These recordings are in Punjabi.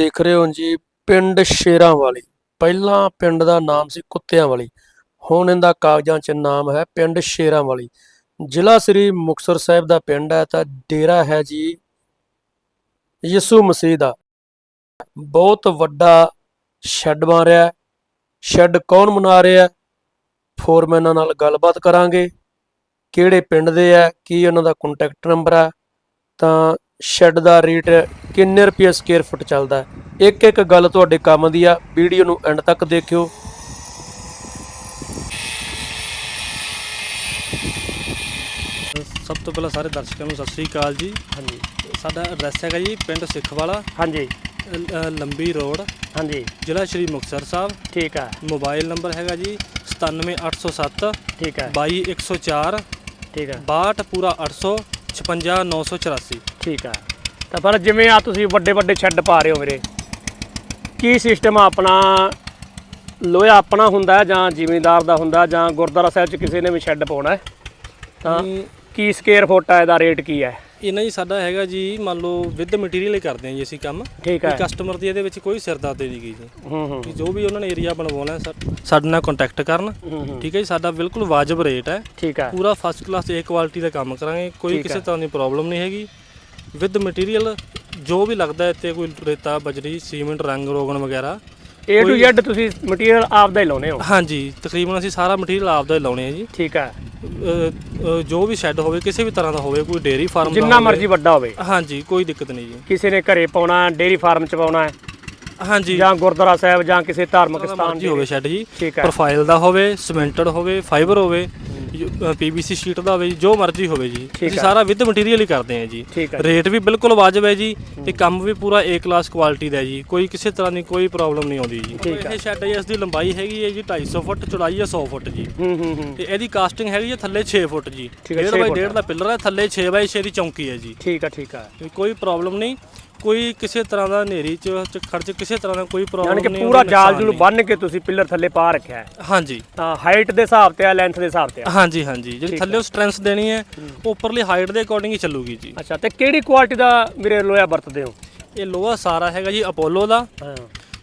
ਦੇਖ ਰਹੇ ਹੋ ਜੀ ਪਿੰਡ ਸ਼ੇਰਾਂ ਵਾਲੀ। ਪਹਿਲਾਂ ਪਿੰਡ ਦਾ ਨਾਮ ਸੀ ਕੁੱਤਿਆਂ ਵਾਲੀ। ਹੁਣ ਇਹਦਾ ਕਾਗਜ਼ਾਂ 'ਚ ਨਾਮ ਹੈ ਪਿੰਡ ਸ਼ੇਰਾਂ ਵਾਲੀ। ਜ਼ਿਲ੍ਹਾ ਸ੍ਰੀ ਮੁਕਤਸਰ ਸਾਹਿਬ ਦਾ ਪਿੰਡ ਹੈ ਤਾਂ ਡੇਰਾ ਹੈ ਜੀ ਯਿਸੂ ਮਸੀਹ ਦਾ। ਬਹੁਤ ਵੱਡਾ ਸ਼ੈੱਡ ਬਣ ਰਿਹਾ ਹੈ। ਸ਼ੈੱਡ ਕੌਣ ਬਣਾ ਰਿਹਾ ਹੈ? ਫੋਰਮੈਨਾਂ ਨਾਲ ਗੱਲਬਾਤ ਕਰਾਂਗੇ। ਕਿਹੜੇ ਪਿੰਡ ਦੇ ਹੈ? ਕੀ ਉਹਨਾਂ ਦਾ ਕੰਟੈਕਟ ਨੰਬਰ ਹੈ? ਤਾਂ ਸ਼ੈੱਡ ਦਾ ਰੇਟ ਕਿੰਨੇ ਰੁਪਏ ਸਕੁਅਰ ਫੁੱਟ ਚੱਲਦਾ ਇੱਕ ਇੱਕ ਗੱਲ ਤੁਹਾਡੇ ਕੰਮ ਦੀ ਆ ਵੀਡੀਓ ਨੂੰ ਐਂਡ ਤੱਕ ਦੇਖਿਓ। ਸਭ ਤੋਂ ਪਹਿਲਾਂ ਸਾਰੇ ਦਰਸ਼ਕਾਂ ਨੂੰ ਸਤਿ ਸ੍ਰੀ ਅਕਾਲ ਜੀ। ਹਾਂਜੀ। ਸਾਡਾ ਐਡਰੈਸ ਹੈਗਾ ਜੀ ਪਿੰਡ ਸਿੱਖਵਾਲਾ ਹਾਂਜੀ। ਲੰਬੀ ਰੋਡ। ਹਾਂਜੀ। ਜ਼ਿਲ੍ਹਾ ਸ਼੍ਰੀ ਮੁਕਤਸਰ ਸਾਹਿਬ। ਠੀਕ ਹੈ ਮੋਬਾਈਲ ਨੰਬਰ ਹੈਗਾ ਜੀ 97807 ਠੀਕ ਹੈ 22104 ਠੀਕ ਹੈ 62 ਪੂਰਾ 800 56984 ਠੀਕ ਹੈ ਤਾਂ ਪਰ ਜਿਵੇਂ ਆ ਤੁਸੀਂ ਵੱਡੇ ਵੱਡੇ ਸ਼ੈੱਡ ਪਾ ਰਹੇ ਹੋ ਵੀਰੇ ਕੀ ਸਿਸਟਮ ਆ ਆਪਣਾ? ਲੋਹਾ ਆਪਣਾ ਹੁੰਦਾ ਜਾਂ ਜ਼ਿਮੀਂਦਾਰ ਦਾ ਹੁੰਦਾ ਜਾਂ ਗੁਰਦੁਆਰਾ ਸਾਹਿਬ 'ਚ ਕਿਸੇ ਨੇ ਵੀ ਸ਼ੈੱਡ ਪਾਉਣਾ ਹੈ? ਤਾਂ ਕੀ ਸਕੁਅਰ ਫੁੱਟ ਹੈ ਇਹਦਾ ਰੇਟ ਕੀ ਹੈ? ਇਹਨਾਂ ਜੀ ਸਾਡਾ ਹੈਗਾ ਜੀ ਮੰਨ ਲਓ ਵਿਦ ਮਟੀਰੀਅਲ ਹੀ ਕਰਦੇ ਹਾਂ ਜੀ ਅਸੀਂ ਕੰਮ। ਠੀਕ ਹੈ। ਕਸਟਮਰ ਦੀ ਇਹਦੇ ਵਿੱਚ ਕੋਈ ਸਿਰਦਰਦੀ ਨਹੀਂ ਗਈ ਜੀ। ਹੂੰ ਹੂੰ। ਕਿ ਜੋ ਵੀ ਉਹਨਾਂ ਨੇ ਏਰੀਆ ਬਣਵਾਉਣਾ ਹੈ, ਸਾ- ਸਾਡੇ ਨਾਲ ਕੰਟੈਕਟ ਕਰਨ। ਠੀਕ ਹੈ ਜੀ ਸਾਡਾ ਬਿਲਕੁਲ ਵਾਜਬ ਰੇਟ ਹੈ। ਠੀਕ ਹੈ। ਪੂਰਾ ਫਸਟ ਕਲਾਸ ਏ ਕੁਆਲਿਟੀ ਦਾ ਕੰਮ ਕਰਾਂਗੇ। ਕੋਈ ਕਿਸੇ। ਤਰ੍ਹਾਂ ਦੀ ਪ੍ਰੋਬਲਮ ਨਹੀਂ ਹੈਗੀ। ਵਿਦ ਮਟੀਰੀਅਲ ਜੋ ਵੀ ਲੱਗਦਾ ਹੈ ਇੱਥੇ ਕੋਈ ਰੇਤਾ ਬਜਰੀ ਸੀਮੈਂਟ ਰੰਗ ਰੋਗਨ ਵਗੈਰਾ A to Z ਤੁਸੀਂ ਮਟੀਰੀਅਲ ਆਪਦਾ ਹੀ ਲਾਉਨੇ ਹੋ। ਹਾਂਜੀ ਤਕਰੀਬਨ ਅਸੀਂ ਸਾਰਾ ਮਟੀਰੀਅਲ ਆਪਦਾ ਹੀ ਲਾਉਣੇ ਆ ਜੀ। ਠੀਕ ਹੈ। ਅ, ਅ, ਜੋ ਵੀ ਸ਼ੈੱਡ ਹੋਵੇ ਕਿਸੇ ਵੀ ਤਰ੍ਹਾਂ ਦਾ ਹੋਵੇ ਕੋਈ ਡੇਅਰੀ ਫਾਰਮ ਦਾ ਜਿੰਨਾ ਹੋਵੇ। ਮਰਜ਼ੀ ਵੱਡਾ ਹੋਵੇ। ਹਾਂਜੀ ਕੋਈ ਦਿੱਕਤ ਨਹੀਂ ਜੀ। ਕਿਸੇ ਨੇ ਘਰੇ ਪਾਉਣਾ ਡੇਰੀ ਫਾਰਮ 'ਚ ਪਾਉਣਾ ਹੈ ਹਾਂਜੀ। ਜਾਂ ਗੁਰਦੁਆਰਾ ਸਾਹਿਬ ਜਾਂ ਕਿਸੇ ਧਾਰਮਿਕ ਸਥਾਨ ਮਰਜ਼ੀ ਹੋਵੇ ਸ਼ੈੱਡ ਜੀ। ਠੀਕ ਹੈ। ਪ੍ਰੋਫਾਈਲ ਦਾ ਹੋਵੇ ਸਿਮੈਂਟਡ ਹੋਵੇ ਫਾਈਬਰ ਹੋਵੇ ਪੀਵੀਸੀ ਸ਼ੀਟ ਦਾ ਹੋਵੇ ਜੀ, ਜੋ ਮਰਜ਼ੀ ਹੋਵੇ ਜੀ। ਠੀਕ ਅਸੀਂ। ਸਾਰਾ ਵਿਦ ਮਟੀਰੀਅਲ ਹੀ ਕਰਦੇ ਹਾਂ ਜੀ। ਠੀਕ ਰੇਟ ਵੀ ਬਿਲਕੁਲ ਵਾਜਬ ਹੈ ਜੀ ਤੇ ਕੰਮ ਵੀ ਪੂਰਾ ਏ ਕਲਾਸ ਕੁਆਲਿਟੀ ਦਾ ਹੈ ਜੀ। ਕੋਈ ਕਿਸੇ ਤਰ੍ਹਾਂ ਦੀ ਕੋਈ ਪ੍ਰੋਬਲਮ ਨਹੀਂ ਆਉਂਦੀ ਜੀ। ਠੀਕ। ਇਹ ਸ਼ੈੱਡ ਹੈ ਇਸ ਦੀ ਲੰਬਾਈ ਹੈਗੀ ਹੈ ਜੀ 250 ਫੁੱਟ ਚੌੜਾਈ ਹੈ 100 ਫੁੱਟ ਜੀ। ਹੂੰ ਹੂੰ ਹੂੰ। ਤੇ ਇਹਦੀ ਕਾਸਟਿੰਗ ਹੈਗੀ ਹੈ ਥੱਲੇ 6 ਫੁੱਟ ਜੀ। ਠੀਕ ਹੈ, 1.5 ਛੇ ਬਾਈ ਫੁੱਟ। 1.5 ਦਾ ਪਿੱਲਰ ਹੈ ਥੱਲੇ 6 ਬਾਈ 6 ਦੀ ਚੌਂਕੀ ਹੈ ਜੀ। ਠੀਕ ਹੈ ਠੀਕ ਹੈ ਤੇ ਕੋਈ ਪ੍ਰੋਬਲਮ ਨਹੀਂ। ਕੋਈ ਕਿਸੇ ਤਰ੍ਹਾਂ ਦਾ ਹਨੇਰੀ ਚ ਚ ਖਰਚ ਕਿਸੇ ਤਰ੍ਹਾਂ ਦਾ ਕੋਈ ਪ੍ਰੋਬਲਮ ਯਾਨੀ ਨਹੀਂ ਕਿ ਪੂਰਾ ਉਹਦਾ ਜਾਲ ਨੁਕਸਾਨ ਜੁਲ ਬੰਨ ਕੇ ਤੁਸੀਂ ਪਿੱਲਰ ਥੱਲੇ ਪਾ ਰੱਖਿਆ ਹੈ। ਹਾਂਜੀ। ਤਾਂ ਹਾਈਟ ਦੇ ਹਿਸਾਬ ਤੇ ਆ ਲੈਂਥ ਦੇ ਹਿਸਾਬ ਤੇ ਆ। ਹਾਂਜੀ ਹਾਂਜੀ। ਜਿਹੜੀ ਠੀਕ ਥੱਲੇ ਸਟਰੈਂਥ ਦੇਣੀ ਹੈ ਉਹ ਉੱਪਰਲੀ ਹਾਈਟ ਦੇ ਅਕੋਰਡਿੰਗ ਹੀ ਚੱਲੂਗੀ ਜੀ। ਅੱਛਾ ਤੇ ਕਿਹੜੀ ਕੁਆਲਿਟੀ ਦਾ ਵੀਰੇ ਲੋਹਾ ਵਰਤਦੇ ਹੋ? ਇਹ ਲੋਹਾ ਸਾਰਾ ਹੈਗਾ ਜੀ ਅਪੋਲੋ ਦਾ। ਹਾਂ।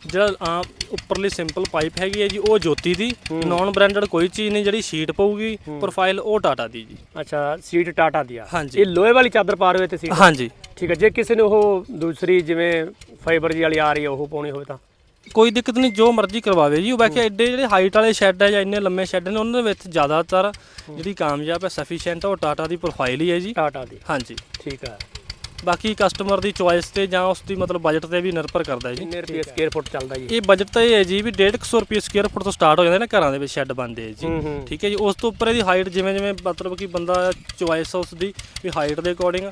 ਜਿਹੜਾ ਆਮ ਉੱਪਰਲੀ ਸਿੰਪਲ ਪਾਈਪ ਹੈਗੀ ਹੈ ਜੀ ਉਹ ਜੋਤੀ ਦੀ। ਨਾਨ ਬ੍ਰਾਂਡਡ ਕੋਈ ਚੀਜ਼ ਨਹੀਂ ਜਿਹੜੀ ਸ਼ੀਟ ਪਊਗੀ ਪ੍ਰੋਫਾਈਲ ਉਹ ਟਾਟਾ ਦੀ ਜੀ। ਅੱਛਾ ਸੀਟ ਟਾਟਾ ਦੀ ਆ। ਹਾਂਜੀ। ਇਹ ਲੋਹੇ ਵਾਲੀ ਚਾਦਰ ਪਾ ਰਹੇ ਹੋ ਤੇ ਸੀਟ ਹਾਂਜੀ। ਠੀਕ ਹੈ ਜੇ ਕਿਸੇ ਨੇ ਉਹ ਦੂਸਰੀ ਜਿਵੇਂ ਫਾਈਬਰ ਜੀ ਵਾਲੀ ਆ ਰਹੀ ਹੈ ਉਹ ਪਾਉਣੀ ਹੋਵੇ ਤਾਂ। ਕੋਈ ਦਿੱਕਤ ਨਹੀਂ ਜੋ ਮਰਜ਼ੀ ਕਰਵਾਵੇ ਜੀ। ਉਹ ਬਾਕੀ ਐਡੇ ਜਿਹੜੇ ਹਾਈਟ ਵਾਲੇ ਸ਼ੈੱਡ ਹੈ ਜਾਂ ਇੰਨੇ ਲੰਮੇ ਸ਼ੈੱਡ ਨੇ ਉਹਨਾਂ ਦੇ ਵਿੱਚ ਜ਼ਿਆਦਾਤਰ ਜਿਹੜੀ ਕਾਮਯਾਬ ਹੈ ਸਫੀਸ਼ੀਐਂਟ ਉਹ ਟਾਟਾ ਦੀ ਪ੍ਰੋਫਾਈਲ ਹੀ ਹੈ ਜੀ। ਟਾਟਾ ਦੀ। ਹਾਂਜੀ। ਠੀਕ ਹੈ। ਬਾਕੀ ਕਸਟਮਰ ਦੀ ਚੁਆਇਸ ਤੇ ਜਾਂ ਉਸ ਦੀ ਮਤਲਬ ਬਜਟ ਤੇ ਵੀ ਨਿਰਭਰ ਕਰਦਾ ਹੈ ਜੀ। ਕਿੰਨੇ ਰੁਪਏ ਸਕੁਅਰ ਫੁੱਟ ਚੱਲਦਾ ਜੀ। ਇਹ ਬਜਟ ਤਾਂ ਇਹ ਹੈ ਜੀ ਵੀ 150 ਰੁਪਏ ਸਕੁਅਰ ਫੁੱਟ ਤੋਂ ਸਟਾਰਟ ਹੋ ਜਾਂਦੇ ਨੇ ਘਰਾਂ ਦੇ ਵਿੱਚ ਸ਼ੈੱਡ ਬਣਦੇ ਜੀ। ਠੀਕ ਹੈ ਜੀ ਉਸ ਤੋਂ ਉੱਪਰ ਇਹਦੀ ਹਾਈਟ ਜਿਵੇਂ ਜਿਵੇਂ ਮਤਲਬ ਕਿ ਬੰਦਾ ਚੁਆਇਸ ਉਸ ਦੀ ਵੀ ਹਾਈਟ ਦੇ ਅਕੋਰਡਿੰਗ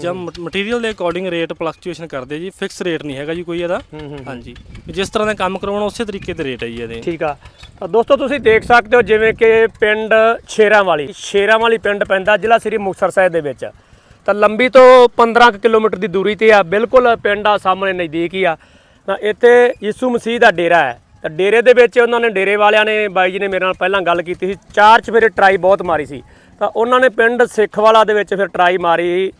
ਜਾਂ ਮਟੀਰੀਅਲ ਦੇ ਅਕੋਰਡਿੰਗ ਰੇਟ ਫਲਕਚੁਏਸ਼ਨ ਕਰਦੇ ਜੀ ਫਿਕਸ ਰੇਟ ਨਹੀਂ ਹੈਗਾ ਜੀ ਕੋਈ ਇਹਦਾ। ਹਾਂਜੀ। ਜਿਸ ਤਰ੍ਹਾਂ ਦਾ ਕੰਮ ਕਰਵਾਉਣਾ ਉਸੇ ਤਰੀਕੇ ਤੇ ਰੇਟ ਹੈ ਜੀ ਇਹਦੇ। ਠੀਕ ਆ। ਤਾਂ ਦੋਸਤੋ ਤੁਸੀਂ ਦੇਖ ਸਕਦੇ ਹੋ ਜਿਵੇਂ ਕਿ ਪਿੰਡ ਸ਼ੇਰਾਂ ਵਾਲੀ ਸ਼ੇਰਾਂ ਵਾਲੀ ਪਿੰਡ ਪੈਂਦਾ ਜ਼ਿਲ੍ਹਾ ਸ੍ਰੀ ਮੁਕਤਸਰ ਸਾਹਿਬ ਦੇ ਵਿੱਚ। ਤਾਂ ਲੰਬੀ ਤੋਂ 15 ਕੁ ਕਿਲੋਮੀਟਰ ਦੀ ਦੂਰੀ ਤੇ ਆ, ਬਿਲਕੁਲ ਪਿੰਡ ਆ, ਸਾਹਮਣੇ ਨਜ਼ਦੀਕ ਹੀ ਆ। ਤਾਂ ਇੱਥੇ ਯਿਸੂ ਮਸੀਹ ਦਾ ਡੇਰਾ ਹੈ। ਤਾਂ ਡੇਰੇ ਦੇ ਵਿੱਚ ਉਹਨਾਂ ਨੇ, ਡੇਰੇ ਵਾਲਿਆਂ ਨੇ, ਬਾਈ ਜੀ ਨੇ ਮੇਰੇ ਨਾਲ ਪਹਿਲਾਂ ਗੱਲ ਕੀਤੀ ਸੀ। ਚਾਰ ਚਫੇਰੇ ਟਰਾਈ ਬਹੁਤ ਮਾਰੀ ਸੀ। ਤਾਂ ਉਹਨਾਂ ਨੇ ਪਿੰਡ ਸਿੱਖਵਾਲਾ ਦੇ ਵਿੱਚ ਫਿਰ ਟਰਾਈ ਮਾਰੀ।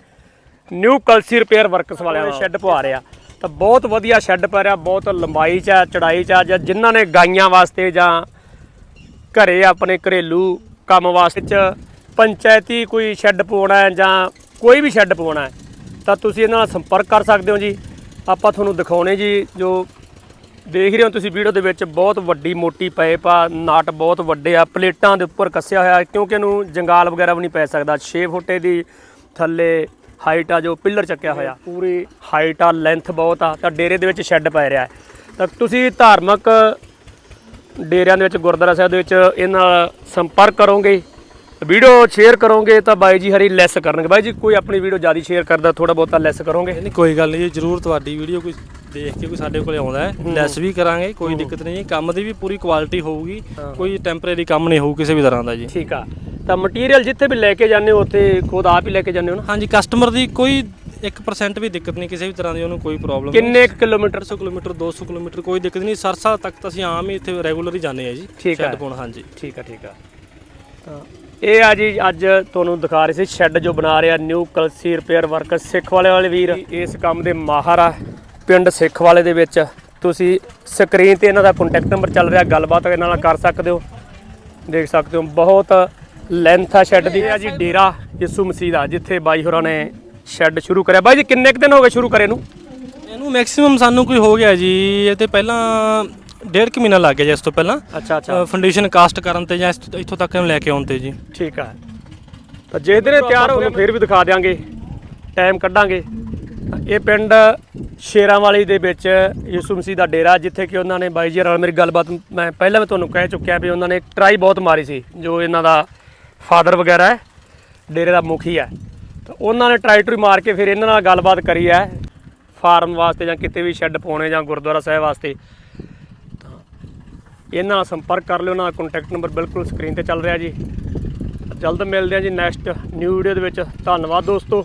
ਨਿਊ ਕਲਸੀ ਰਿਪੇਅਰ ਵਰਕਸ ਵਾਲਿਆਂ ਨੇ ਸ਼ੈੱਡ ਪਵਾ ਰਿਆ ਤਾਂ ਬਹੁਤ ਵਧੀਆ ਸ਼ੈੱਡ ਪਾ ਰਿਆ ਬਹੁਤ ਲੰਬਾਈ ਚ ਆ, ਚੜਾਈ ਚ ਆ, ਜਾਂ ਜਿਨ੍ਹਾਂ ਨੇ ਗਾਈਆਂ ਵਾਸਤੇ ਜਾਂ ਘਰੇ ਆਪਣੇ ਘਰੇਲੂ ਕੰਮ ਵਾਸਤੇ ਚ ਪੰਚਾਇਤੀ ਕੋਈ ਸ਼ੈੱਡ ਪਵਾਉਣਾ ਜਾਂ ਕੋਈ ਵੀ ਸ਼ੈੱਡ ਪਵਾਉਣਾ ਹੈ ਤਾਂ ਤੁਸੀਂ ਇਹਨਾਂ ਨਾਲ ਸੰਪਰਕ ਕਰ ਸਕਦੇ ਹੋ ਜੀ। ਆਪਾਂ ਤੁਹਾਨੂੰ ਦਿਖਾਉਣੇ ਜੀ ਜੋ ਦੇਖ ਰਹੇ ਹੋ ਤੁਸੀਂ ਵੀਡੀਓ ਦੇ ਵਿੱਚ ਬਹੁਤ ਵੱਡੀ ਮੋਟੀ ਪਾਈਪ ਆ ਨਾਟ ਬਹੁਤ ਵੱਡੇ ਆ ਪਲੇਟਾਂ ਦੇ ਉੱਪਰ ਕੱਸਿਆ ਹੋਇਆ ਕਿਉਂਕਿ ਇਹਨੂੰ ਜੰਗਾਲ ਵਗੈਰਾ ਵੀ ਨਹੀਂ ਪੈ ਸਕਦਾ। 6 ਫੁੱਟੇ ਦੀ ਥੱਲੇ ਹਾਈਟ ਆ ਜੋ ਪਿੱਲਰ ਚੱਕਿਆ ਹੋਇਆ। ਪੂਰੀ ਹਾਈਟ ਆ ਲੈਂਥ ਬਹੁਤ ਆ ਤਾਂ ਡੇਰੇ ਦੇ ਵਿੱਚ ਸ਼ੈੱਡ ਪੈ ਰਿਹਾ ਤਾਂ ਤੁਸੀਂ ਧਾਰਮਿਕ ਡੇਰਿਆਂ ਦੇ ਵਿੱਚ ਗੁਰਦੁਆਰਾ ਸਾਹਿਬ ਦੇ ਵਿੱਚ ਇਹਨਾਂ ਨਾਲ ਸੰਪਰਕ ਕਰੋਗੇ। ਵੀਡੀਓ ਸ਼ੇਅਰ ਕਰੋਗੇ ਤਾਂ ਬਾਈ ਜੀ ਹਰੀ ਲੈਸ ਕਰਨਗੇ। ਬਾਈ ਜੀ ਕੋਈ ਆਪਣੀ ਵੀਡੀਓ ਜ਼ਿਆਦਾ ਸ਼ੇਅਰ ਕਰਦਾ ਥੋੜਾ ਬਹੁਤਾ ਲੈਸ ਕਰੋਗੇ? ਨਹੀਂ ਕੋਈ ਗੱਲ ਨਹੀਂ ਜੀ ਜਰੂਰ ਤੁਹਾਡੀ ਵੀਡੀਓ ਕੋਈ ਦੇਖ ਕੇ ਕੋਈ ਸਾਡੇ ਕੋਲੇ ਆਉਂਦਾ ਹੈ। ਲੈਸ ਵੀ ਕਰਾਂਗੇ ਕੋਈ ਦਿੱਕਤ ਨਹੀਂ ਜੀ। ਕੰਮ ਦੀ ਵੀ ਪੂਰੀ ਕੁਆਲਿਟੀ ਹੋਊਗੀ ਕੋਈ ਟੈਂਪਰੇਰੀ ਕੰਮ ਨਹੀਂ ਹੋਊ ਕਿਸੇ ਵੀ ਤਰ੍ਹਾਂ ਦਾ ਜੀ। ਠੀਕ ਆ। ਤਾਂ ਮਟੀਰੀਅਲ ਜਿੱਥੇ ਵੀ ਲੈ ਕੇ ਜਾਂਦੇ ਹੋ ਉੱਥੇ ਖੁਦ ਆਪ ਹੀ ਲੈ ਕੇ ਜਾਂਦੇ ਹੋ ਨਾ? ਹਾਂਜੀ ਕਸਟਮਰ ਦੀ ਕੋਈ 1% ਵੀ ਦਿੱਕਤ ਨਹੀਂ ਕਿਸੇ ਵੀ ਤਰ੍ਹਾਂ ਦੀ ਉਹਨੂੰ ਕੋਈ ਪ੍ਰੋਬਲਮ ਕਿੰਨੇ ਕੁ ਕਿਲੋਮੀਟਰ? 150 ਕਿਲੋਮੀਟਰ 200 ਕਿਲੋਮੀਟਰ ਕੋਈ ਦਿੱਕਤ ਨਹੀਂ। ਸਰਸਾ ਤੱਕ ਤਾਂ ਅਸੀਂ ਆਮ ਹੀ ਇੱਥੇ ਰੈਗੂਲਰ ਹੀ ਜਾਂਦੇ ਆ ਜੀ ਠੀਕ ਪਾਉਣ ਹਾਂਜੀ। ਠੀਕ ਆ ਠੀਕ ਆ। ਤਾਂ ਇਹ ਆ ਜੀ, ਅੱਜ ਤੁਹਾਨੂੰ ਦਿਖਾ ਰਹੇ ਸੀ ਸ਼ੈੱਡ ਜੋ ਬਣਾ ਰਿਹਾ new Kalsi repair work Sikh ਵਾਲੇ ਵਾਲੇ ਵੀਰ। ਇਸ ਕੰਮ ਦੇ ਮਾਹਰ ਆ ਪਿੰਡ ਸਿੱਖ ਵਾਲੇ ਦੇ ਵਿੱਚ। ਤੁਸੀਂ ਸਕਰੀਨ ਤੇ ਇਹਨਾਂ ਦਾ ਕੰਟੈਕਟ ਨੰਬਰ ਚੱਲ ਰਿਹਾ, ਗੱਲਬਾਤ ਇਹਨਾਂ ਨਾਲ ਕਰ ਸਕਦੇ ਹੋ। ਦੇਖ ਸਕਦੇ ਹੋ, ਬਹੁਤ ਲੈਂਥ ਆ ਸ਼ੈੱਡ ਦੀ। ਇਹ ਆ ਜੀ ਡੇਰਾ ਯਿਸੂ ਮਸੀਹ ਦਾ, ਜਿੱਥੇ ਬਾਈ ਹੋਰਾਂ ਨੇ ਸ਼ੈੱਡ ਸ਼ੁਰੂ ਕਰਿਆ। ਬਾਈ ਜੀ, ਕਿੰਨੇ ਕੁ ਦਿਨ ਹੋ ਗਏ ਸ਼ੁਰੂ ਕਰੇ ਨੂੰ? ਇਹਨੂੰ ਮੈਕਸਿਮਮ ਸਾਨੂੰ ਕੋਈ ਹੋ ਗਿਆ ਜੀ, ਇਹ ਤੇ ਪਹਿਲਾਂ ਡੇਢ ਕੁ ਮਹੀਨਾ ਲੱਗ ਗਿਆ ਜੀ ਇਸ ਤੋਂ ਪਹਿਲਾਂ। ਅੱਛਾ ਅੱਛਾ। ਫਾਊਂਡੇਸ਼ਨ ਕਾਸਟ ਕਰਨ ਤੇ ਜਾਂ ਇਸ ਇੱਥੋਂ ਤੱਕ ਇਹਨੂੰ ਲੈ ਕੇ ਆਉਣ ਤੇ ਜੀ। ਠੀਕ ਆ। ਤਾਂ ਜਿਸ ਦਿਨ ਤਿਆਰ ਹੋ ਗਿਆ ਫਿਰ ਵੀ ਦਿਖਾ ਦਿਆਂਗੇ। ਟਾਈਮ ਕੱਢਾਂਗੇ। ਤਾਂ ਇਹ ਪਿੰਡ ਸ਼ੇਰਾਂ ਵਾਲੀ ਦੇ ਵਿੱਚ ਯਿਸੂ ਮਸੀਹ ਦਾ ਡੇਰਾ ਜਿੱਥੇ ਕਿ ਉਹਨਾਂ ਨੇ ਬਾਈ ਜੀ ਨਾਲ ਮੇਰੀ ਗੱਲਬਾਤ ਮੈਂ ਪਹਿਲਾਂ ਵੀ ਤੁਹਾਨੂੰ ਕਹਿ ਚੁੱਕਿਆ ਵੀ ਉਹਨਾਂ ਨੇ ਟਰਾਈ ਬਹੁਤ ਮਾਰੀ ਸੀ ਜੋ ਇਹਨਾਂ ਦਾ ਫਾਦਰ ਵਗੈਰਾ ਹੈ ਡੇਰੇ ਦਾ ਮੁਖੀ ਹੈ। ਤਾਂ ਉਹਨਾਂ ਨੇ ਟਰਾਈ ਟਰੀ ਮਾਰ ਕੇ ਫਿਰ ਇਹਨਾਂ ਨਾਲ ਗੱਲਬਾਤ ਕਰੀ ਹੈ ਫਾਰਮ ਵਾਸਤੇ ਜਾਂ ਕਿਤੇ ਵੀ ਸ਼ੈੱਡ ਪਾਉਣੇ ਜਾਂ ਗੁਰਦੁਆਰਾ ਸਾਹਿਬ ਵਾਸਤੇ। ਇਹਨਾਂ ਨਾਲ ਸੰਪਰਕ ਕਰ ਲਿਓ ਉਹਨਾਂ ਦਾ ਕੰਟੈਕਟ ਨੰਬਰ ਬਿਲਕੁਲ ਸਕਰੀਨ ਤੇ ਚੱਲ ਰਿਹਾ ਜੀ। ਜਲਦ ਮਿਲਦੇ ਹਾਂ ਜੀ ਨੈਕਸਟ ਨਿਊ ਵੀਡੀਓ ਦੇ ਵਿੱਚ। ਧੰਨਵਾਦ ਦੋਸਤੋ।